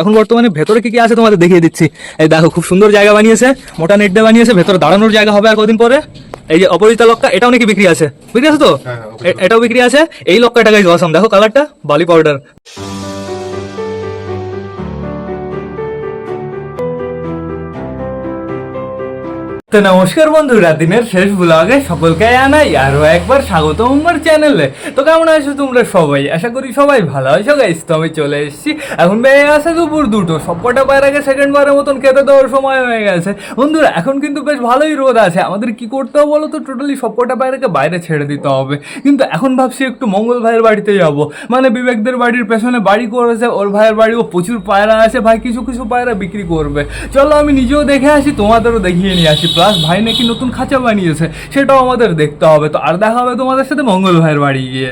এখন বর্তমানে ভেতরে কি কি আছে তোমাদের দেখিয়ে দিচ্ছি। এই দেখো খুব সুন্দর জায়গা বানিয়েছে মোটা নেট দিয়ে বানিয়েছে ভেতরে দাঁড়ানোর জায়গা হবে আর কদিন পরে। এই যে অপরিচিতা লক্কা এটাও নাকি বিক্রি আছে? বুঝতে আছে তো? হ্যাঁ, হ্যাঁ, এটাও বিক্রি আছে? এই লক্কাটা গাইজ অসম দেখো কালারটা বালি পাউডার তো নমস্কার বন্ধুরা দিনের শেষ ব্লগে সকলকে জানাই আরও একবার স্বাগত আমার চ্যানেলে তো কেমন আছো তোমরা সবাই? আশা করি সবাই ভালো আছো গাইস তো আমি চলে এসেছি। এখন বেয়ে আছে দুপুর দুটো, সবকটা পায়ের আগে সেকেন্ড বারের মতন খেতে দেওয়ার সময় হয়ে গেছে। বন্ধুরা, এখন কিন্তু বেশ ভালোই রোদ আছে, আমাদের কি করতে হবে বলো তো? টোটালি সবকটা পায়রাকে বাইরে ছেড়ে দিতে হবে। কিন্তু এখন ভাবছি একটু মঙ্গল ভাইয়ের বাড়িতে যাব। মানে বিবেকদের বাড়ির পেছনে বাড়ি করেছে, ওর ভাইয়ের বাড়িও প্রচুর পায়রা আছে, ভাই কিছু কিছু পায়রা বিক্রি করবে। চলো আমি নিজেও দেখে আসি, তোমাদেরও দেখিয়ে নিয়ে আসি। প্লাস ভাই নাকি নতুন খাঁচা বানিয়েছে, সেটাও আমাদের দেখতে হবে। তো আর দেখা হবে তোমাদের সাথে মঙ্গল ভাইয়ের বাড়ি গিয়ে।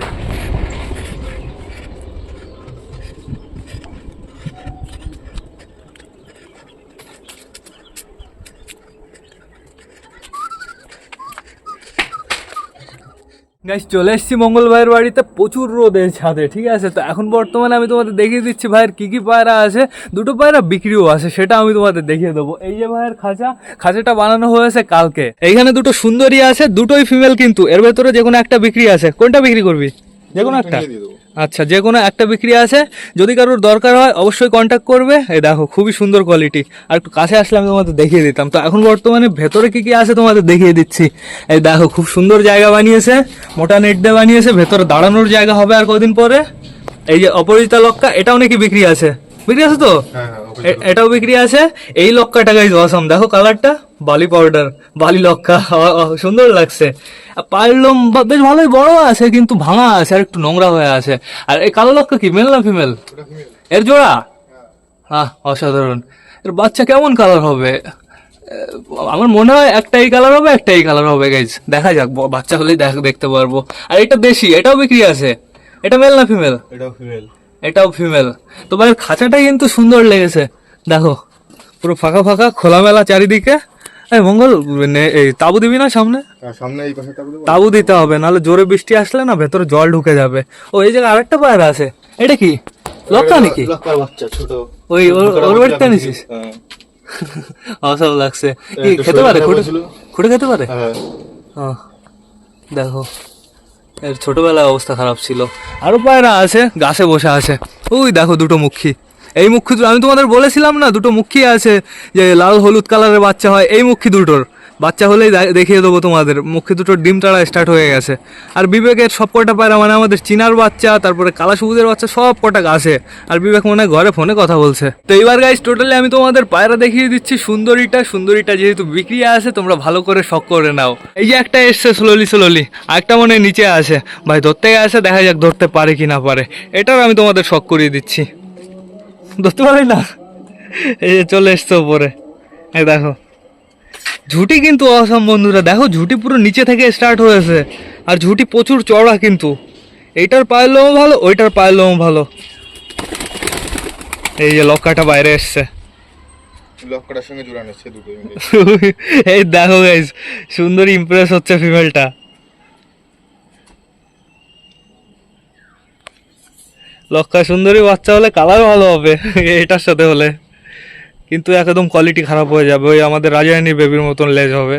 গাইস চলে এসেছি মঙ্গল ভাইয়ের বাড়িতে। প্রচুর রোদ এই ছাদে, ঠিক আছে? তো এখন বর্তমানে আমি তোমাদের দেখিয়ে দিচ্ছি ভাইয়ের কী কী পায়রা আছে। দুটো পায়রা বিক্রিও আছে, সেটা আমি তোমাদের দেখিয়ে দেবো। এই যে ভাইয়ের খাঁচা, খাঁচাটা বানানো হয়েছে কালকে। এইখানে দুটো সুন্দরী আছে, দুটোই ফিমেল কিন্তু। এর ভেতরে যে কোনো একটা বিক্রি আছে। কোনটা বিক্রি করবি? যে কোনো একটা আচ্ছা যে কোনো একটা বিক্রি আছে। যদি কারোর দরকার হয় অবশ্যই কন্ট্যাক্ট করবে। এই দেখো খুবই সুন্দর কোয়ালিটি আর একটু কাছে আসলে আমি তোমাদের দেখিয়ে দিতাম। তো এখন বর্তমানে ভেতরে কি কি আছে তোমাদের দেখিয়ে দিচ্ছি। এই দেখো খুব সুন্দর জায়গা বানিয়েছে। মোটা নেট দিয়ে বানিয়েছে। ভেতরে দাঁড়ানোর জায়গা হবে আর কদিন পরে। এই যে অপরিচিতা লক্কা এটাও নাকি বিক্রি আছে? বিক্রি আছে তো? হ্যাঁ হ্যাঁ। এটাও বিক্রি আছে। এই লক্কাটা গাইজ অসম দেখো কালারটা বালি পাউডার বালি অ, সুন্দর লাগছে। আর পায়ের লোম বা- বেশ ভালোই বড় আছে কিন্তু ভাঙা আছে আর একটু নোংরা হয়ে আছে। আর এই কালো লক্কা কি মেল না ফিমেল এর জোড়া? হ্যাঁ। অসাধারণ। এর বাচ্চা কেমন কালার হবে? আমার মনে হয় একটাই কালার হবে একটাই কালার হবে গাইজ দেখা যাক বাচ্চা হলেই দেখ- দেখতে পারব। আর এটা দেশি এটাও বিক্রি আছে। এটা মেল না ফিমেল এটাও ফিমেল এটাও ফিমেল তো ভাই খাঁচাটাই কিন্তু সুন্দর লেগেছে। দেখো পুরো ফাঁকা ফাঁকা খোলামেলা চারিদিকে। এই মঙ্গল নে- এই তাবু দিবি না সামনে? আর সামনে এই পাশে তাবু তাবু দিতে হবে নাহলে জোরে বৃষ্টি আসলে না ভেতরে জল ঢুকে যাবে। ও এই জায়গায় আরেকটা পায়রা আছে। এটা কি? লক্কা নাকি? লক্কার বাচ্চা ছোট। ওই ওর- ওর বাড়িতে নিছিস হ্যাঁ। অসব লাগছে। কি খেতে পারে? খুঁটে খুঁটে খেতে পারে? হ্যাঁ। দেখো। এর ছোটবেলায় অবস্থা খারাপ ছিল। আরও পায়রা আছে, গাছে বসে আছে। ওই দেখো দুটো মুখী। এই মুখী আমি তোমাদের বলেছিলাম না, দুটো মুখী আছে যে লাল হলুদ কালারের বাচ্চা হয়, এই মুখী দুটোর। বাচ্চা হলেই দেখিয়ে দেবো তোমাদের। মুখী দুটো ডিম টাড়া স্টার্ট হয়ে গেছে। আর বিবেকের সব কটা পায়রা মানে আমাদের চিনার বাচ্চা, তারপরে কালা সবুজের বাচ্চা, সব কটা গাছে। আর বিবেক মনে হয় ঘরে ফোনে কথা বলছে। তো এইবার গাইজ টোটালি আমি তোমাদের পায়রা দেখিয়ে দিচ্ছি সুন্দরীটা। সুন্দরীটা যেহেতু বিক্রি আছে, তোমরা ভালো করে শখ করে নাও। এই যে একটা এসছে স্লোলি স্লোলি আরেকটা মনে নিচে আছে। ভাই, ধরতে গেছে, দেখা যাক ধরতে পারে কি না পারে। এটাও আমি তোমাদের শখ করিয়ে দিচ্ছি। ধরতে পারে না? এই চলে এসছে ওপরে এই দেখো। ঝুটি কিন্তু অসম বন্ধুরা দেখো ঝুটি পুরো নিচে থেকে স্টার্ট হয়েছে। আর ঝুটি প্রচুর চড়া কিন্তু। এইটার পায়ের লোমও ভালো ওইটার পায়ের লোমও ভালো। এই যে লক্কাটা বাইরে এসছে। লক্কাটার সঙ্গে জোড়ানো হচ্ছে দুটো এই দেখো গাইজ সুন্দর ইমপ্রেস হচ্ছে ফিমেলটা লক্কা সুন্দরী বাচ্চা হলে কালার ভালো হবে এটার সাথে হলে। কিন্তু একদম কোয়ালিটি খারাপ হয়ে যাবে। ওই আমাদের রাজারানী বেবির মতন লেজ হবে।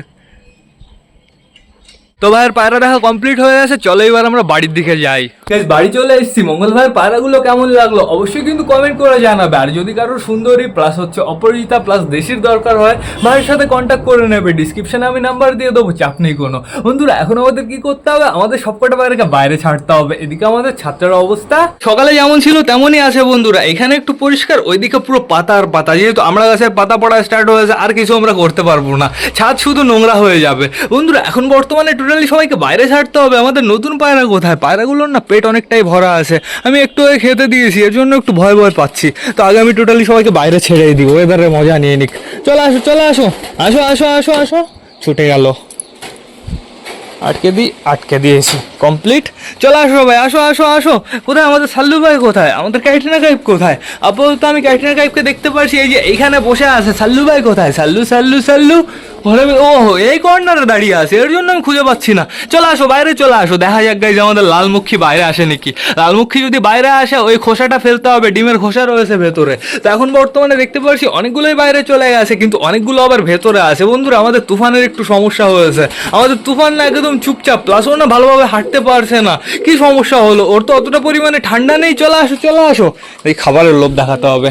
তো ভাইয়ের পায়রা দেখা কমপ্লিট হয়ে গেছে, চলো এবার আমরা বাড়ির দিকে যাই। গাইজ বাড়ি চলে এসেছি। মঙ্গল ভাইয়ের পায়রাগুলো কেমন লাগল? অবশ্যই কিন্তু কমেন্ট করে জানাবে। আর যদি কারোর সুন্দরী প্লাস হচ্ছে অপরিচিতা প্লাস দেশির দরকার হয়, ভাইয়ের সাথে কন্ট্যাক্ট করে নেবে। ডিসক্রিপশানে আমি নাম্বার দিয়ে দেবো, চাপ নেই কোনো। বন্ধুরা, এখন আমাদের কি করতে হবে? আমাদের সবকটা পায়রাকে বাইরে ছাড়তে হবে। এদিকে আমাদের ছাত্রের অবস্থা। সকালে যেমন ছিল, তেমনই আছে বন্ধুরা। এখানে একটু পরিষ্কার, ওইদিকে পুরো পাতা আর পাতা। যেহেতু আমরা গাছের পাতা পড়া স্টার্ট হয়েছে, আর কিছু আমরা করতে পারব না। ছাদ শুধু নোংরা হয়ে যাবে। বন্ধুরা, এখন বর্তমানে টোটালি সবাইকে বাইরে ছাড়তে হবে। আমাদের নতুন পায়রা কোথায়? পায়রাগুলোর না পেট অনেকটাই ভরা আছে। আমি একটু খেতে দিয়েছি, এর জন্য একটু ভয় ভয় পাচ্ছি। তো আগে আমি টোটালি সবাইকে বাইরে ছেড়েই দিব, এবারে মজা নিয়ে নিক। চলে আসো চলে আসো আসো আসো আসো আসো। ছুটে গেল। আটকে দিই আটকে দিয়েছি। কমপ্লিট। চলে আসো ভাই আসো আসো আসো। কোথায়? আমাদের সাল্লু ভাই কোথায়? আমাদের ক্যাটরিনা কাইপ কোথায়? আপাতত আমি ক্যাটরিনা কাইপকে দেখতে পাচ্ছি এই যে এইখানে বসে আছে। সাল্লু ভাই কোথায়? সাল্লু সাল্লু সাল্লু। ঘরে ও এই কর্নারে দাঁড়িয়ে আছে, এর জন্য আমি খুঁজে পাচ্ছি না। চলে আসো, বাইরে চলে আসো, দেখা যাক গাইজ আমাদের লালমুখী বাইরে আসে নাকি। লালমুখী যদি বাইরে আসে, ওই খোসাটা ফেলতে হবে, ডিমের খোসা রয়েছে ভেতরে। তো এখন বর্তমানে দেখতে পাচ্ছি অনেকগুলোই বাইরে চলে গেছে, কিন্তু অনেকগুলো আবার ভেতরে আছে। বন্ধুরা, আমাদের তুফানের একটু সমস্যা হয়েছে। আমাদের তুফান না একদম চুপচাপ প্লাস ও না ভালোভাবে হাঁটতে পারছে না। কি সমস্যা হলো? ওর তো অতটা পরিমাণে ঠান্ডা নেই, চলে আসো চলে আসো। এই খাবারের লোভ দেখাতে হবে।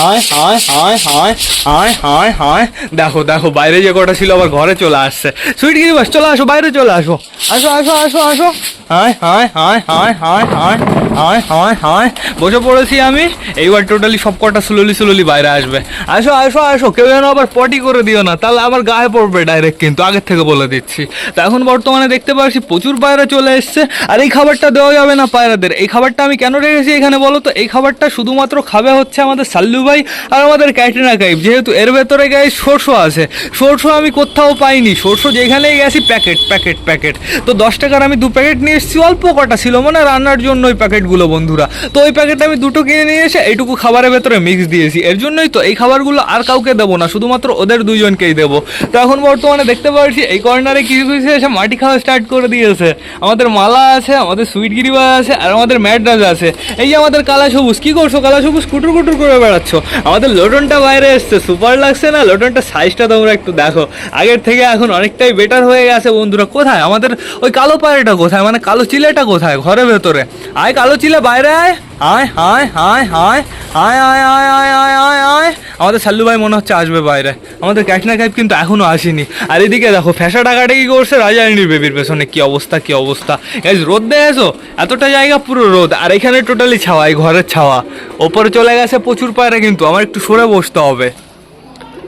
হায় হায় হায় হায় হায় হায় হায় দেখো দেখো বাইরে যে কটা ছিল আবার ঘরে চলে আসছে সুইট গিরি বাস চলে আসো বাইরে চলে আসো আসো আসো আসো আসো হায় হায় হায় হায় হায় হায় হায় হায় হায় বসে পড়েছি আমি এইবার টোটালি সব কটা স্লোলি স্লোলি বাইরে আসবে আসো আসো আসো কেউ যেন আবার পটি করে দিও না তাহলে আবার গায়ে পড়বে ডাইরেক্ট কিন্তু আগের থেকে বলে দিচ্ছি তা এখন বর্তমানে দেখতে পাচ্ছি প্রচুর পায়রা চলে এসছে আর এই খাবারটা দেওয়া যাবে না পায়রাদের এই খাবারটা আমি কেন রেখেছি এখানে বলো তো এই খাবারটা শুধুমাত্র খাবে হচ্ছে আমাদের সাল্লু ভাই, আর আমাদের ক্যাটরিনা কাইপ যেহেতু এর ভেতরে গায়ে সরষ আছে। সরষো আমি কোথাও পাইনি। সরষো যেখানেই গেছি, প্যাকেট প্যাকেট প্যাকেট। তো দশ টাকার আমি দু প্যাকেট নিয়ে এসেছি, অল্প কটা ছিল মানে রান্নার জন্য ওই প্যাকেটগুলো, বন্ধুরা। তো ওই প্যাকেট আমি দুটো কিনে নিয়ে এসে এইটুকু খাবারের ভেতরে মিক্স দিয়েছি। এর জন্যই তো এই খাবারগুলো আর কাউকে দেবো না, শুধুমাত্র ওদের দুজনকেই দেবো। তো এখন বর্তমানে দেখতে পাচ্ছি, এই কর্নারে কিছু কিছু এসে মাটি খাওয়া স্টার্ট করে দিয়েছে। আমাদের মালা আছে, আমাদের সুইট গিরিবা আছে, আর আমাদের ম্যাডরাজ আছে। এই যে আমাদের কালা সবুজ কি করছ? কালা সবুজ কুটুর কুটুর করে বেড়াচ্ছ? আমাদের লোটনটা বাইরে এসছে সুপার লাগছে না? লোটনটা সাইজটা তোমরা একটু দেখো। আগের থেকে এখন অনেকটাই বেটার হয়ে গেছে বন্ধুরা। কোথায়? আমাদের ওই কালো পায়রাটা কোথায়? মানে কালো চিলেটা কোথায়? ঘরের ভেতরে। আয় কালো চিলে বাইরে আয়। আয় হায় হায় হায় আয় আয় আয় আয় আয় আয় আয় আমাদের সাল্লু ভাই মনে হচ্ছে আসবে বাইরে আমাদের ক্যাটনা কাইপ কিন্তু এখনও আসেনি আর এদিকে দেখো ফ্যাসা টাকাটা কি করছে রাজারানীর বেবির পেছনে কি অবস্থা কি অবস্থা এই রোদ দেখেছ এতটা জায়গা পুরো রোদ আর এখানে টোটালি ছাওয়া এই ঘরের ছাওয়া ওপরে চলে গেছে প্রচুর পায়রা কিন্তু আমার একটু সরে বসতে হবে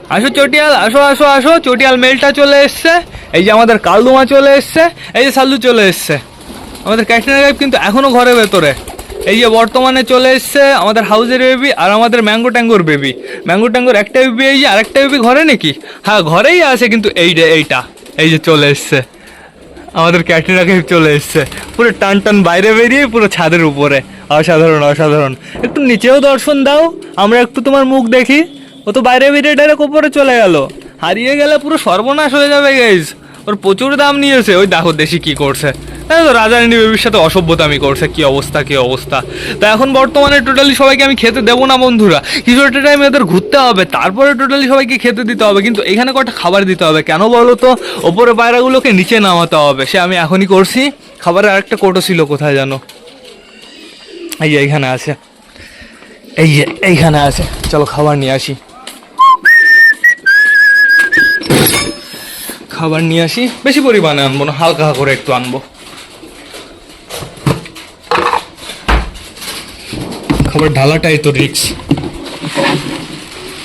আসো চটিয়াল আসো আসো আসো চটিয়াল মেলটা চলে এসছে এই যে আমাদের কালদুমা চলে এসছে এই যে সাল্লু চলে এসছে আমাদের ক্যাটরিনা কাইপ কিন্তু এখনও ঘরের ভেতরে এই যে বর্তমানে চলে এসছে আমাদের হাউজের বেবি আর আমাদের ম্যাঙ্গো ট্যাঙ্গোর বেবি ম্যাঙ্গো ট্যাঙ্গোর একটা বেবি এই যে আরেকটা বেবি ঘরে নাকি? হ্যাঁ ঘরেই আছে কিন্তু এই যে এইটা। এই যে চলে এসছে। আমাদের ক্যাটরিনা কাইপ চলে এসছে। পুরো টান টান বাইরে বেরিয়ে পুরো ছাদের উপরে। অসাধারণ অসাধারণ। একটু নিচেও দর্শন দাও। আমরা একটু তোমার মুখ দেখি। ও তো বাইরে বেরিয়ে ডাইরেক্ট উপরে চলে গেল। হারিয়ে গেলে পুরো সর্বনাশ হয়ে যাবে গাইজ ওর প্রচুর দাম নিয়েছে। ওই দেখো দেশি কি করছে। এই তো রাজারানী বেবির সাথে অসভ্যতামি করছে, কি অবস্থা কি অবস্থা। তা এখন বর্তমানে টোটালি সবাইকে আমি খেতে দেবো না, বন্ধুরা। কিছু একটা টাইমে ওদের ঘুরতে হবে, তারপরে টোটালি সবাইকে খেতে দিতে হবে। কিন্তু এখানে কটা খাবার দিতে হবে, কেন বলো তো? ওপরে পায়রাগুলোকে নিচে নামাতে হবে। সে আমি এখনই করছি। খাবারের আরেকটা কোটো ছিল কোথায় জানো? এই যে এইখানে আছে। এই যে এইখানে আছে। চলো খাবার নিয়ে আসি। খাবার নিয়ে আসি। বেশি পরিমাণে আনব না, হালকা করে একটু আনব। খাবার ঢালাটাই তো রিক্স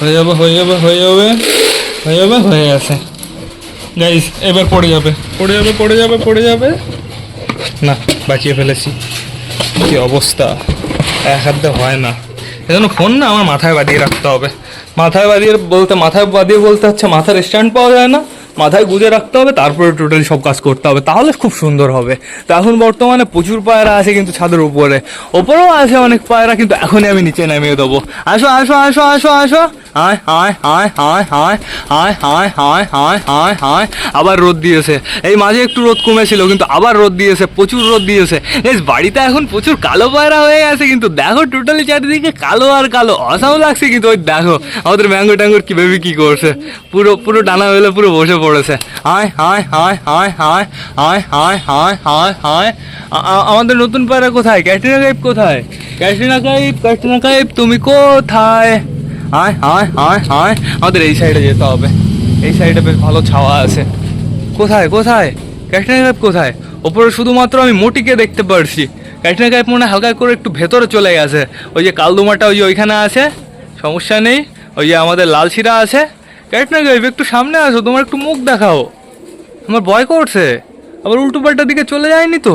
হয়ে যাবে হয়ে যাবে হয়ে যাবে হয়ে যাবে, হয়ে গেছে। গাইস এবার পড়ে যাবে। পড়ে যাবে পড়ে যাবে পড়ে যাবে। না, বাঁচিয়ে ফেলেছি। কি অবস্থা? এক হাতে হয় না। এজন্য ফোন না, আমার মাথায় বাঁধিয়ে রাখতে হবে। মাথায় বাঁধিয়ে বলতে, মাথায় বাঁধিয়ে বলতে হচ্ছে, মাথার স্ট্যান্ড পাওয়া যায় না। মাথায় গুজে রাখতে হবে তারপরে টোটালি সব কাজ করতে হবে তাহলে খুব সুন্দর হবে তো এখন বর্তমানে প্রচুর পায়রা আছে কিন্তু ছাদের উপরে ওপরেও আছে অনেক পায়রা কিন্তু এখনই আমি নিচে নামিয়ে দেবো আসো আসো আসো আসো আসো হায় হায় হায় হায় হায় হায় হায় হায় হায় হায় হায় আবার রোদ দিয়েছে এই মাঝে একটু রোদ কমেছিল কিন্তু আবার রোদ দিয়েছে প্রচুর রোদ দিয়েছে এই বাড়িতে এখন প্রচুর কালো পায়রা হয়ে গেছে কিন্তু দেখো টোটালি চারিদিকে কালো আর কালো অসাম লাগছে কিন্তু ওই দেখো আমাদের ম্যাঙ্গো ট্যাঙ্গোর কি ভেবে কি করছে পুরো পুরো ডানা হলে পুরো বসে পড়েছে হায় হায় হায় হায় হায় হায় হায় হায় হায় হায় আমাদের নতুন পায়রা কোথায় ক্যাটরিনা কাইপ কোথায় ক্যাটরিনা কাইপ ক্যাটরিনা কাইপ তুমি কোথায় হায় হায় হায় হায় আমাদের এই সাইডে যেতে হবে এই সাইডে বেশ ভালো ছাওয়া আছে কোথায় কোথায় ক্যাটরিনা কাইপ কোথায় ওপরে শুধুমাত্র আমি মোটিকে দেখতে পারছি ক্যাটরিনা কাইপ মনে হালকা করে একটু ভেতরে চলে গেছে ওই যে কালদুমাটা ওই যে ওইখানে আছে সমস্যা নেই ওই যে আমাদের লাল শিরা আছে ক্যাটরিনা কাইপ একটু সামনে আসো, তোমার একটু মুখ দেখাও। আমার ভয় করছে। আবার উল্টো পাল্টার দিকে চলে যায়নি তো?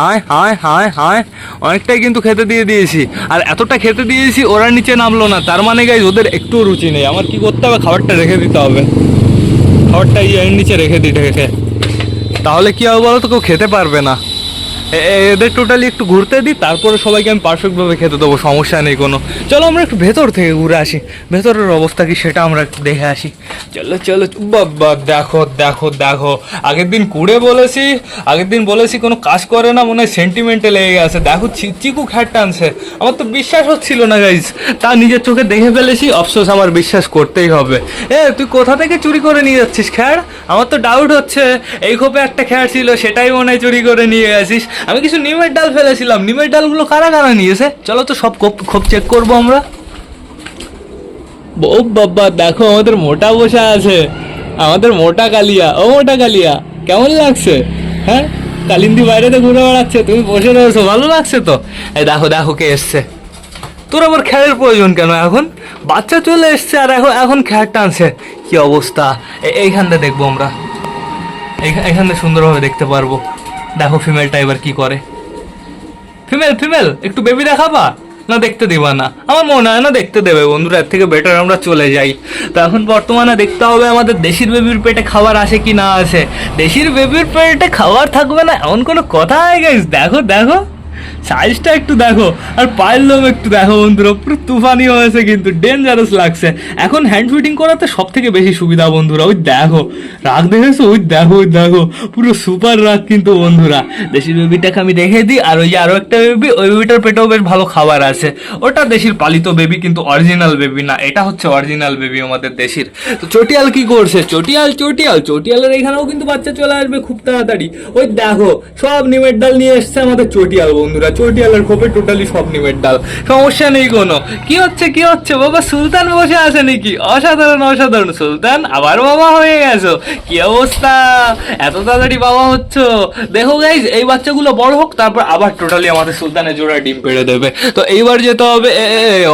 হায় হায় হায় হায়। অনেকটাই কিন্তু খেতে দিয়ে দিয়েছি। আর এতটা খেতে দিয়েছি, ওরা নিচে নামলো না। তার মানে গাইজ ওদের একটু রুচি নেই। আমার কি করতে হবে? খাবারটা রেখে দিতে হবে। খাবারটা এই এর নিচে রেখে দিতে ঢেকে তাহলে কি হবে বলো তো কেউ খেতে পারবে না। এদের টোটালি একটু ঘুরতে দিই, তারপরে সবাইকে আমি পারফেক্টভাবে খেতে দেবো, সমস্যা নেই কোনো। চলো আমরা একটু ভেতর থেকে ঘুরে আসি। ভেতরের অবস্থা কি সেটা আমরা একটু দেখে আসি। চলো চলো, বাবা, দেখো দেখো দেখো। আগের দিন কুড়ে বলেছি, আগের দিন বলেছি কোনো কাজ করে না, মনে হয় সেন্টিমেন্টে লেগে গেছে। দেখো চিকু খ্যাট টানছে। আমার তো বিশ্বাস হচ্ছিল না গাইজ তা নিজের চোখে দেখে ফেলেছি, অফসোস আমার বিশ্বাস করতেই হবে। এ, তুই কোথা থেকে চুরি করে নিয়ে যাচ্ছিস খ্যাড় আমার তো ডাউট হচ্ছে, এই খোপে একটা খ্যাড় ছিল, সেটাই মনে হয় চুরি করে নিয়ে গেছিস। আমি কিছু নিমের ডাল ফেলেছিলাম। নিমের ডালগুলো কারা কারা নিয়েছে? চলো তো সব খোপ চেক করব আমরা। ও বাবা দেখো আমাদের মোটা বসে আছে। আমাদের মোটা কালিয়া। ও মোটা কালিয়া কেমন লাগছে? হ্যাঁ? কালিন্দি বাইরেতে ঘুরে বেড়াচ্ছে তুমি বসে রয়েছো ভালো লাগছে তো? এই দেখো দেখো কে এসছে। তোর আবার খেয়ালের প্রয়োজন কেন এখন? বাচ্চা চলে এসছে আর এখন এখন খেয়ার টানছে। কি অবস্থা? এইখানটা দেখব আমরা। এইখা- এখানে সুন্দরভাবে দেখতে পারব। দেখো ফিমেলটা এবার কি করে। ফিমেল ফিমেল একটু বেবি দেখাবা? না, দেখতে দিবা না। আমার মনে হয় না দেখতে দেবে বন্ধুরা, এর থেকে বেটার আমরা চলে যাই। তো এখন বর্তমানে দেখতে হবে আমাদের দেশির বেবির পেটে খাবার আসে কি না আসে। দেশির বেবির পেটে খাবার থাকবে না, এমন কোনো কথা হয় গেছে দেখো দেখো। সাইজটা একটু দেখো, আর পায়ের লোম একটু দেখো বন্ধুরা, পুরো তুফানি হয়েছে কিন্তু ডেঞ্জারাস লাগছে। এখন হ্যান্ড ফিটিং করাতে সব থেকে বেশি সুবিধা বন্ধুরা, ওই দেখো, রাগ দেখেছ? ওই দেখো ওই দেখো, পুরো সুপার রাগ কিন্তু বন্ধুরা। দেশি বেবিটাকে আমি রেখে দিই, আর ওই যে আরও একটা বেবি ওই বেবিটার পেটেও বেশ ভালো খাবার আছে। ওটা দেশির পালিত বেবি কিন্তু অরিজিনাল বেবি না, এটা হচ্ছে অরিজিনাল বেবি আমাদের দেশির। তো চটিয়াল কি করছে? চটিয়াল চটিয়াল, চটিয়ালের এখানেও কিন্তু বাচ্চা চলে আসবে খুব তাড়াতাড়ি। ওই দেখো, সব নিমের ডাল নিয়ে এসছে আমাদের চটিয়াল বন্ধুরা চটিয়ালের খোপে টোটালি সব নিমের ডাল। সমস্যা নেই কোনো। কি হচ্ছে কি হচ্ছে? বাবা, সুলতান বসে আছে নাকি? অসাধারণ অসাধারণ। সুলতান, আবার বাবা হয়ে গেছো। কি অবস্থা? এত তাড়াতাড়ি বাবা দেখো গাইজ এই বাচ্চাগুলো বড় হোক, তারপর আবার টোটালি আমাদের সুলতানের জোড়া ডিম পেড়ে দেবে। তো এইবার যেতে হবে।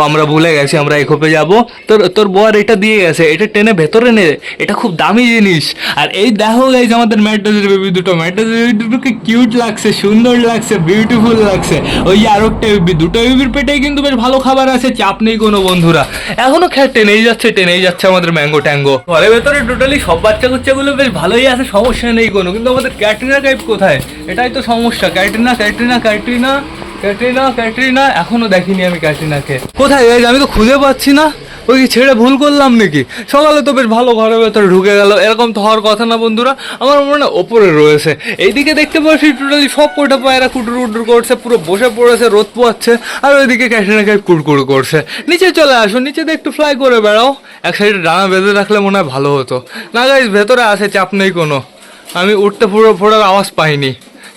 আমরা ভুলে গেছি, আমরা এই খোপে যাব। তোর তোর বর এটা দিয়ে গেছে। এটা টেনে ভেতরে নে। এটা খুব দামি জিনিস। আর এই দেখো গাইজ আমাদের ম্যাড্রাসের বেবি দুটো। ম্যাড্রাসের বেবি দুটোকে কিউট লাগছে, সুন্দর লাগছে বিউটিফুল লাগছে। ওই আর একটা ইউবি দুটো ইউবির পেটেই কিন্তু বেশ ভালো খাবার আছে, চাপ নেই কোনো বন্ধুরা। এখনও খেয়ে টেনেই যাচ্ছে টেনেই যাচ্ছে আমাদের ম্যাঙ্গো ট্যাঙ্গো। ঘরের ভেতরে টোটালি সব বাচ্চা কুচ্চাগুলো বেশ ভালোই আছে, সমস্যা নেই কোনো। কিন্তু আমাদের ক্যাটরিনা টাইপ কোথায়? এটাই তো সমস্যা। ক্যাটরিনা ক্যাটরিনা ক্যাটরিনা ক্যাটরিনা ক্যাটরিনা, এখনও দেখিনি আমি ক্যাটরিনাকে। কোথায় guys? আমি তো খুঁজে পাচ্ছি না? ওই কি ছেড়ে ভুল করলাম নাকি? সকালে তো বেশ ভালো ঘরের ভেতরে ঢুকে গেল। এরকম তো হওয়ার কথা না বন্ধুরা। আমার মনে হয় ওপরে রয়েছে। এইদিকে দেখতে পাচ্ছি টোটালি সব কটা পায়রা কুটুর কুটুর করছে, পুরো বসে পড়েছে, রোদ পোয়াচ্ছে, আর ওইদিকে ক্যাটরিনা কাইপ কুড়কুড় করছে। নিচে চলে আসো নিচে দিয়ে একটু ফ্লাই করে বেড়াও। এক সাইডে ডানা বেঁধে রাখলে মনে হয় ভালো হতো। না গাইজ ভেতরে আছে চাপ নেই কোনো। আমি উঠতে পুরো ফোড়ার আওয়াজ পাইনি।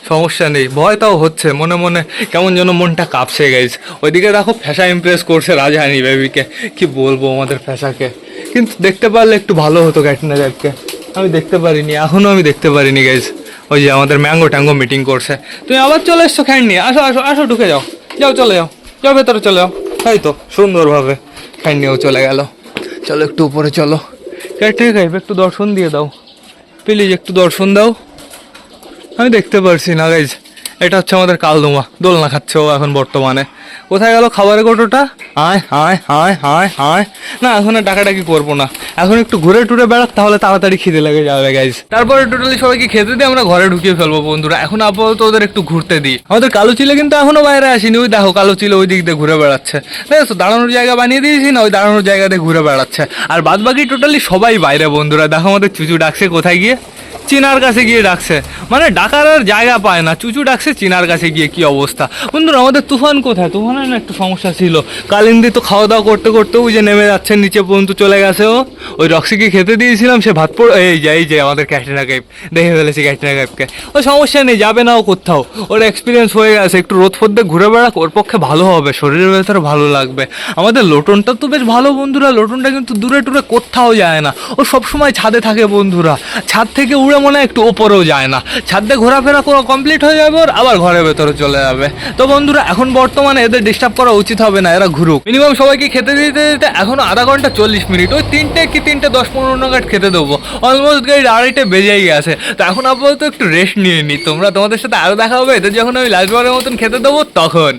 সমস্যা নেই। ভয় তাও হচ্ছে, মনে মনে কেমন যেন মনটা কাঁপছে গাইজ ওইদিকে দেখো ফ্যাশা ইমপ্রেস করছে রাজহানি বেবিকে কি বলব আমাদের ফ্যাশাকে কিন্তু দেখতে পারলে একটু ভালো হতো ক্যাটরিনা কাইপকে আমি দেখতে পারিনি এখনও আমি দেখতে পারিনি গাইজ ওই যে আমাদের ম্যাঙ্গো ট্যাঙ্গো মিটিং করছে। তুমি আবার চলে এসছো খ্যান নিয়ে। আসো আসো আসো, ঢুকে যাও। যাও, চলে যাও। যাও, ভেতরে চলে যাও। তাই তো, সুন্দরভাবে খ্যান নিয়েও চলে গেল। চলো একটু উপরে চলো। ক্যাটরিনা কাইপ একটু দর্শন দিয়ে দাও। প্লিজ একটু দর্শন দাও। আমি দেখতে পারছি না গাইজ এটা হচ্ছে আমাদের কালদোমা। দোলনা খাচ্ছে ও এখন বর্তমানে। কোথায় গেল খাবারের কোটোটা আয় হায় হায় হায় হায় না, এখন আর ডাকাডাকি করব না। এখন একটু ঘুরে টুরে বেড়াক, তাহলে তাড়াতাড়ি খিদে লেগে যাবে গাইজ তারপরে টোটালি সবাইকে খেতে দিয়ে আমরা ঘরে ঢুকিয়ে ফেলব, বন্ধুরা। এখন আপাতত ওদের একটু ঘুরতে দিই। আমাদের কালো চিলে কিন্তু এখনও বাইরে আসেনি। ওই দেখো কালো চিলে ওই দিক দিয়ে ঘুরে বেড়াচ্ছে। দেখো দাঁড়ানোর জায়গা বানিয়ে দিয়েছি, না, ওই দাঁড়ানোর জায়গাতে ঘুরে বেড়াচ্ছে। আর বাদ বাকি টোটালি সবাই বাইরে, বন্ধুরা। দেখো আমাদের চুচু ডাকছে কোথায় গিয়ে? চিনার কাছে গিয়ে ডাকছে। মানে ডাকার আর জায়গা পায় না। চুচু ডাকছে, চিনার কাছে গিয়ে কি অবস্থা? বন্ধুরা, আমাদের তুফান কোথায়? তুফানের না একটু সমস্যা ছিল। কালিন্দি তো খাওয়া দাওয়া করতে করতে ওই যে নেমে যাচ্ছে, নিচে পর্যন্ত চলে গেছে ও। ওই রক্সিকে খেতে দিয়েছিলাম, সে ভাত পড় এই যে এই যে, আমাদের ক্যাটরিনা কাইপ দেখে ফেলেছি ক্যাটরিনা কাইপকে ওই সমস্যা নেই, যাবে না ও কোথাও। ওর এক্সপিরিয়েন্স হয়ে গেছে, একটু রোদ ফোদ্দে ঘুরে বেড়াক, ওর পক্ষে ভালো হবে, শরীরের ভেতরে ভালো লাগবে। আমাদের লোটনটা তো বেশ ভালো বন্ধুরা, লোটনটা কিন্তু দূরে টুরে কোথাও যায় না। ও সবসময় ছাদে থাকে বন্ধুরা। ছাদ থেকে উড়ে মনে হয় একটু ওপরেও যায় না। ছাদে ঘোরাফেরা করা কমপ্লিট হয়ে যাবে ওর আবার ঘরের ভেতরে চলে যাবে। তো বন্ধুরা এখন বর্তমানে এদের ডিস্টার্ব করা উচিত হবে না এরা ঘুরুক। মিনিমাম সবাইকে খেতে দিতে দিতে এখনও আধা ঘণ্টা চল্লিশ মিনিট ওই তিনটে কি তিনটে দশ পনেরো নাগাদ খেতে দেবো। অলমোস্ট গাড়ি আড়াইটে বেজেই গেছে। তো এখন আপাতত একটু রেস্ট নিয়ে নিই তোমরা তোমাদের সাথে আরও দেখা হবে এদের যখন আমি লাস্টবারের মতন খেতে দেবো তখন।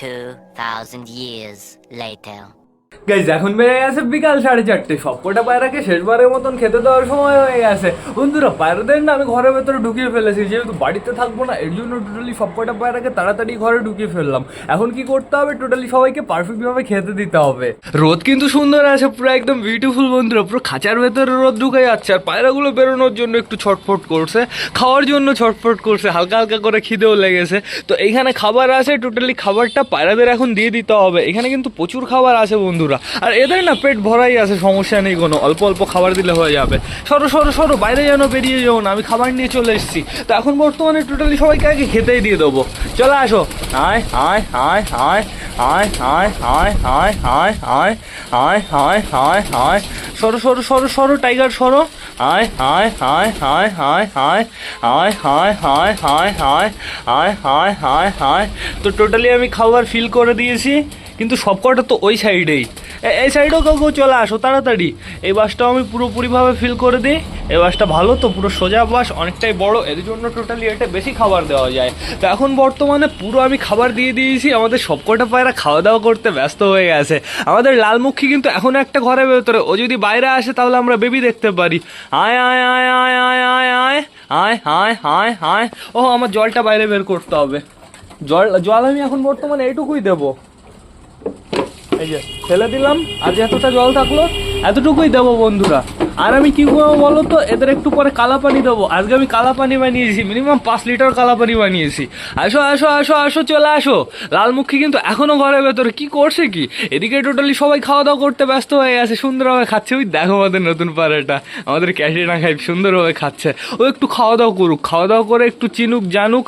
2,000 years later. গাইজ এখন বেড়ে গেছে বিকাল সাড়ে চারটে। সবকটা পায়রাকে শেষবারের মতন খেতে দেওয়ার সময় হয়ে গেছে? বন্ধুরা, পায়রাদের না আমি ঘরের ভেতরে ঢুকিয়ে ফেলেছি। যেহেতু বাড়িতে থাকব না, এর জন্য টোটালি সবকটা পায়রাকে তাড়াতাড়ি ঘরে ঢুকিয়ে ফেললাম। এখন কি করতে হবে? টোটালি সবাইকে পারফেক্টভাবে খেতে দিতে হবে। রোদ কিন্তু সুন্দর আছে, পুরো একদম বিউটিফুল বন্ধুরা, পুরো খাঁচার ভেতরে রোদ ঢুকে যাচ্ছে। আর পায়রাগুলো বেরোনোর জন্য একটু ছটফট করছে, খাওয়ার জন্য ছটফট করছে, হালকা হালকা করে খিদেও লেগেছে। তো এইখানে খাবার আছে টোটালি খাবারটা পায়রাদের এখন দিয়ে দিতে হবে। এখানে কিন্তু প্রচুর খাবার আছে বন্ধুরা। আর এদের না পেট ভরাই আছে সমস্যা নেই কোনো অল্প অল্প খাবার দিলে হয়ে যাবে সরো সরো সরো বাইরে যেন বেরিয়ে যাও না আমি খাবার নিয়ে চলে এসেছি তো এখন বর্তমানে টোটালি সবাইকে আগে খেতেই দিয়ে দেবো চলে আসো আয় আয় আয় আয় আয় আয় আয় আয় আয় আয় আয় আয় আয় আয় সরো সরো সরো সরো টাইগার সরো আয় আয় আয় আয় আয় আয় আয় আয় আয় আয় আয় আয় আয় আয় আয় তো টোটালি আমি খাবার ফিল করে দিয়েছি কিন্তু সবকটা তো ওই সাইডেই এই সাইডেও কেউ কেউ চলে আসো তাড়াতাড়ি এই বাসটাও আমি পুরোপুরিভাবে ফিল করে দিই এই বাসটা ভালো তো পুরো সোজা বাস অনেকটাই বড় এর জন্য টোটালি এটা বেশি খাবার দেওয়া যায় তো এখন বর্তমানে পুরো আমি খাবার দিয়ে দিয়েছি আমাদের সবকটা পায়রা খাওয়া দাওয়া করতে ব্যস্ত হয়ে গেছে আমাদের লালমুখী কিন্তু এখন একটা ঘরের ভেতরে ও যদি বাইরে আসে তাহলে আমরা বেবি দেখতে পারি আয় আয় আয় আয় আয় আয় আয় আয় আয় আয় আয় ও আমার জলটা বাইরে বের করতে হবে জল জল আমি এখন বর্তমানে এইটুকুই দেবো এই যে ফেলে দিলাম। আর এতটা জল থাকল এতটুকুই দেবো বন্ধুরা। আর আমি কি করব বলো তো? এদের একটু পরে কালা পানি দেবো। আজকে আমি কালা পানি বানিয়েছি মিনিমাম পাঁচ লিটার কালা পানি বানিয়েছি। আসো আসো আসো আসো, চলে আসো। লালমুখী কিন্তু এখনও ঘরের ভেতরে। কি করছে কি? এদিকে টোটালি সবাই খাওয়া দাওয়া করতে ব্যস্ত হয়ে গেছে, সুন্দরভাবে খাচ্ছে। ওই দেখো আমাদের নতুন পাড়াটা। আমাদের ক্যাশিনা খাই সুন্দরভাবে খাচ্ছে। ও একটু খাওয়া দাওয়া করুক খাওয়া দাওয়া করে একটু চিনুক, জানুক।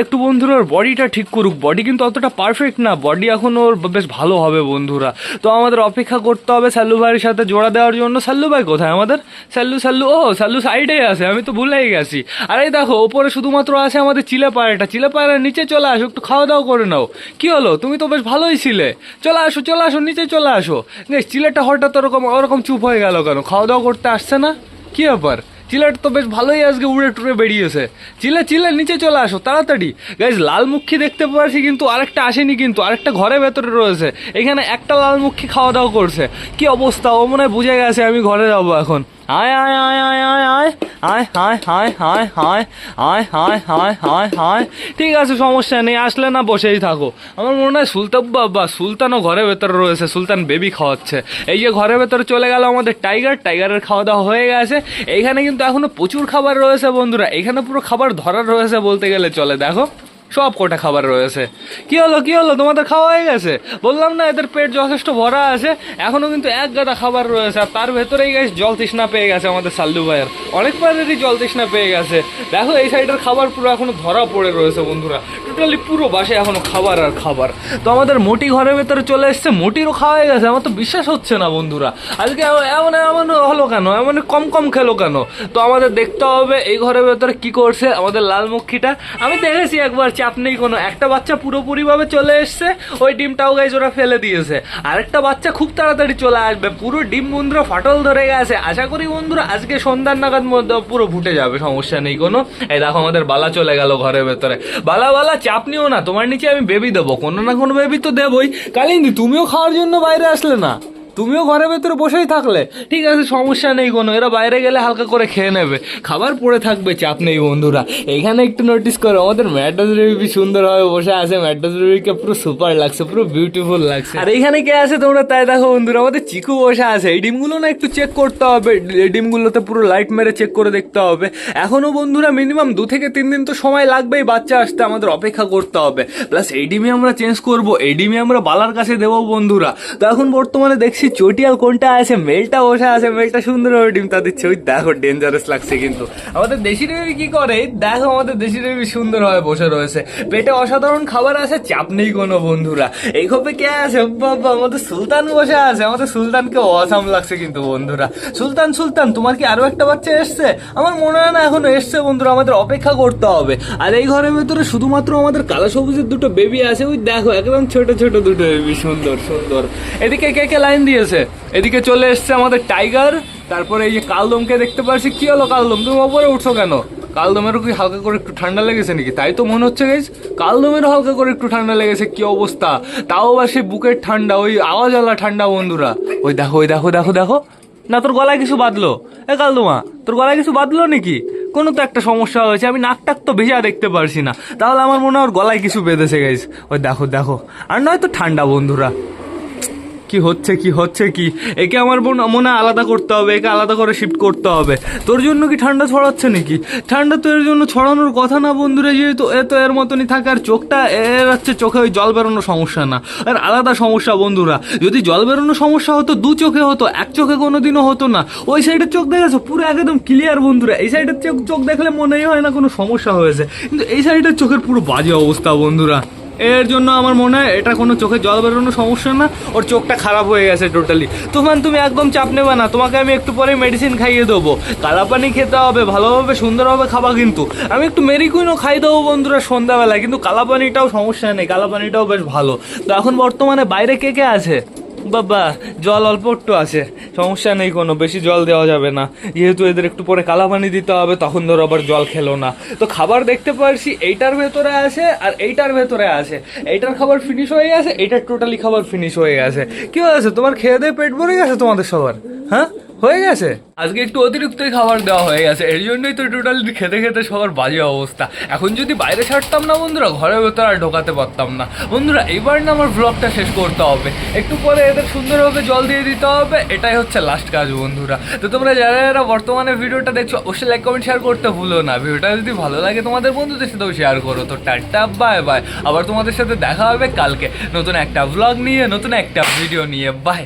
একটু বন্ধুরা, ওর বডিটা ঠিক করুক। বডি কিন্তু অতটা পারফেক্ট না। বডি এখন ওর বেশ ভালো হবে বন্ধুরা। তো আমাদের অপেক্ষা করতে হবে সাল্লু ভাইয়ের সাথে। জোড়া দেওয়ার জন্য সাল্লু ভাই কোথায়? আমাদের সাল্লু সাল্লু ও সাল্লু সাইডে আছে, আমি তো ভুলেই গেছি। আরে দেখো, ওপরে শুধুমাত্র আছে আমাদের চিলে পায়রাটা চিলে পায়রার নিচে চলে আসো, একটু খাওয়া দাওয়া করে নাও। কি হলো? তুমি তো বেশ ভালোই ছিলে। চলে আসো চলে আসো, নিচে চলে আসো। চিলেটা হঠাৎ ওরকম ওরকম চুপ হয়ে গেল কেন? খাওয়া দাওয়া করতে আসছে না? কি ব্যাপার? চিলেট তো বেশ ভালোই আজকে উড়ে টুড়ে বেরিয়েছে। চিলা, চিলে, নিচে চলে আসো, তাড়াতাড়ি। গাইজ লালমুখী দেখতে পাচ্ছি কিন্তু আরেকটা আসেনি কিন্তু, আরেকটা ঘরে ভেতরে রয়েছে। এখানে একটা লালমুখী খাওয়া দাওয়া করছে। কি অবস্থা? ও মনে হয় বুঝে গেছে আমি ঘরে যাব এখন। আয় আয় আয় আয় আয় আয় আয় হায় হায় হায় হায় আয় হায় হায় হায় হায় ঠিক আছে, সমস্যা নেই, আসলে না, বসেই থাকো। আমার মনে হয় সুলতান বাবা, সুলতানও ঘরের ভেতরে রয়েছে, সুলতান বেবি খাওয়াচ্ছে। এই যে ঘরের ভেতরে চলে গেল আমাদের টাইগার, টাইগারের খাওয়া দাওয়া হয়ে গেছে। এখানে কিন্তু এখনও প্রচুর খাবার রয়েছে বন্ধুরা, এখানে পুরো খাবার ধরার রয়েছে বলতে গেলে চলে, দেখো। সব কটা খাবার রয়েছে। কি হলো কি হলো? তোমাদের খাওয়া হয়ে গেছে? বললাম না, এদের পেট যথেষ্ট ভরা আছে। এখনও কিন্তু এক গাদা খাবার রয়েছে। আর তার ভেতরেই গেছে জল তৃষ্ণা পেয়ে গেছে আমাদের সাল্লু ভাইয়ের। অনেক পারেরই জল তৃষ্ণা পেয়ে গেছে। দেখো, এই সাইডের খাবার পুরো এখনও ধরা পড়ে রয়েছে বন্ধুরা। টোটালি পুরো বাসে এখনও খাবার আর খাবার। তো আমাদের মোটি ঘরের ভেতরে চলে এসছে। মোটিরও খাওয়া হয়ে গেছে। আমার তো বিশ্বাস হচ্ছে না বন্ধুরা। আজকে এমন এমন হলো কেন? এমন কম কম খেলো কেন? তো আমাদের দেখতে হবে এই ঘরের ভেতরে কি করছে আমাদের লালমুখীটা আমি দেখেছি একবার চাপ নেই কোনো। একটা বাচ্চা পুরোপুরিভাবে চলে এসছে, ওই ডিমটাও গাইজ ওরা ফেলে দিয়েছে। আরেকটা বাচ্চা খুব তাড়াতাড়ি চলে আসবে। পুরো ডিম বন্ধুরা ফাটল ধরে গেছে। আশা করি বন্ধুরা আজকে সন্ধ্যার নাগাদ মধ্যে পুরো ফুটে যাবে, সমস্যা নেই কোনো। এই দেখো আমাদের বালা চলে গেল ঘরের ভেতরে। বালা বালা, চাপ নিও না। তোমার নিচে আমি বেবি দেবো। কোনো না কোনো বেবি তো দেবই। কালিন্দি, তুমিও খাওয়ার জন্য বাইরে আসলে না? তুমিও ঘরের ভেতরে বসেই থাকলে। ঠিক আছে সমস্যা নেই কোনো এরা বাইরে গেলে হালকা করে খেয়ে নেবে। খাবার পড়ে থাকবে চাপ নেই বন্ধুরা। এখানে একটু নোটিস করো আমাদের ম্যাডাস রবি সুন্দরভাবে বসে আছে। ম্যাডাস রবিকে পুরো সুপার লাগছে পুরো বিউটিফুল লাগছে। আর এখানে কে আছে তোমরা? তাই দেখো বন্ধুরা আমাদের চিকু বসে আছে। এই ডিমগুলো না একটু চেক করতে হবে। এই ডিমগুলোতে পুরো লাইট মেরে চেক করে দেখতে হবে। এখনও বন্ধুরা মিনিমাম দু থেকে তিন দিন তো সময় লাগবেই বাচ্চা আসতে আমাদের অপেক্ষা করতে হবে। প্লাস এই ডিমে আমরা চেঞ্জ করব এই ডিমে আমরা বালার কাছে দেবো বন্ধুরা। তো এখন বর্তমানে দেখছি চটিয়াল কোনটা আছে, মেলটা বসে আছে, মেলটা সুন্দরভাবে ডিম তা দিচ্ছে। ওই দেখো ডেঞ্জারাস লাগছে কিন্তু। আমাদের দেশি রেবি কি করে? দেখো, আমাদের দেশি রেবি সুন্দরভাবে বসে রয়েছে। পেটে অসাধারণ খাবার আছে, চাপ নেই কোনো বন্ধুরা। এই খোপে কে আছে? বাবা, আমাদের সুলতান বসে আছে। আমাদের সুলতানকে অসাম লাগছে কিন্তু বন্ধুরা। সুলতান সুলতান, তোমার কি আরও একটা বাচ্চা এসছে? আমার মনে হয় না এখনও এসছে বন্ধুরা, আমাদের অপেক্ষা করতে হবে। আর এই ঘরের ভেতরে শুধুমাত্র আমাদের কালো সবুজের দুটো বেবি আছে। ওই দেখো, একদম ছোট ছোট দুটো বেবি সুন্দর সুন্দর। এদিকে কে কে লাইন দিয়েছে। এদিকে চলে এসছে আমাদের টাইগার, তারপরে এই যে কালদমকে দেখতে পাচ্ছি কি হলো কালদম? তুমি ওপরে উঠছো কেন? কালদমেরও কি হালকা করে একটু ঠান্ডা লেগেছে নাকি? তাই তো মনে হচ্ছে গেছ কালদমেরও হালকা করে একটু ঠান্ডা লেগেছে, কি অবস্থা? তাও আবার সেই বুকের ঠান্ডা, ওই আওয়াজওয়ালা ঠান্ডা বন্ধুরা। ওই দেখো ওই দেখো দেখো দেখো। না, তোর গলায় কিছু বাঁধলো? এ কালদমা, তোর গলায় কিছু বাঁধলো নাকি? কোনো তো একটা সমস্যা হয়েছে, আমি নাক টাক তো ভেজা দেখতে পারছি না। তাহলে আমার মনে হয় ওর গলায় কিছু বেঁধেছে গেছে ওই দেখো দেখো। আর নয়তো ঠান্ডা বন্ধুরা। কি হচ্ছে কি হচ্ছে, কি? একে আমার বোন- মনে আলাদা করতে হবে, একে আলাদা করে শিফট করতে হবে। তোর জন্য কি ঠান্ডা ছড়াচ্ছে নাকি? ঠান্ডা তো এর জন্য ছড়ানোর কথা না বন্ধুরা, যেহেতু এ তো এর মতনই থাকে, আর চোখটা এর হচ্ছে চোখে ওই জল বেরোনো সমস্যা না। আর আলাদা সমস্যা বন্ধুরা, যদি জল বেরোনো সমস্যা হতো, দু চোখে হতো, এক চোখে কোনোদিনও হতো না। ওই সাইডের চোখ দেখেছ? পুরো একদম ক্লিয়ার বন্ধুরা। এই সাইডের চোখ চোখ দেখলে মনেই হয় না কোনো সমস্যা হয়েছে। কিন্তু এই সাইডের চোখের পুরো বাজে অবস্থা বন্ধুরা। এর জন্য আমার মনে হয় এটা কোনো চোখে জল বেরোনোর সমস্যা না, ওর চোখটা খারাপ হয়ে গেছে টোটালি তুফান, তুমি একদম চাপ নেবে না, তোমাকে আমি একটু পরে মেডিসিন খাইয়ে দেবো। কালা পানি খেতে হবে, ভালোভাবে, সুন্দরভাবে খাবা কিন্তু। আমি একটু মেরিকুইনও খাই দেবো বন্ধুরা সন্ধ্যাবেলায়, কিন্তু কালা পানিটাও সমস্যা নেই কালা পানিটাও বেশ ভালো। তো এখন বর্তমানে বাইরে কে কে আছে? বাবা, জল অল্প একটু আছে। সমস্যা নেই কোনো, বেশি জল দেওয়া যাবে না। যেহেতু এদের একটু পরে কালা পানি দিতে হবে, তখন ধরো আবার জল খেলো না। তো খাবার দেখতে পারছি, এইটার ভেতরে আছে আর এইটার ভেতরে আছে। এইটার খাবার ফিনিশ হয়ে গেছে এইটার টোটালি খাবার ফিনিশ হয়ে গেছে। কি হয়েছে? তোমার খেয়ে দিয়ে পেট ভরে গেছে তোমাদের সবার? হ্যাঁ? হয়ে গেছে? আজকে একটু অতিরিক্তই খাবার দেওয়া হয়ে গেছে, এর জন্যই তো টোটালি খেতে খেতে সবার বাজে অবস্থা। এখন যদি বাইরে ছাড়তাম না বন্ধুরা, ঘরের ভেতরে আর ঢোকাতে পারতাম না। বন্ধুরা এবার না আমার ব্লগটা শেষ করতে হবে। একটু পরে এদের সুন্দরভাবে জল দিয়ে দিতে হবে, এটাই হচ্ছে লাস্ট কাজ বন্ধুরা। তো তোমরা যারা যারা বর্তমানে ভিডিওটা দেখছ, অবশ্যই লাইক কমেন্ট শেয়ার করতে ভুলো না। ভিডিওটা যদি ভালো লাগে, তোমাদের বন্ধুদের সাথেও শেয়ার করো। তো টাটা বাই বাই আবার তোমাদের সাথে দেখা হবে কালকে। নতুন একটা ব্লগ নিয়ে, নতুন একটা ভিডিও নিয়ে। বাই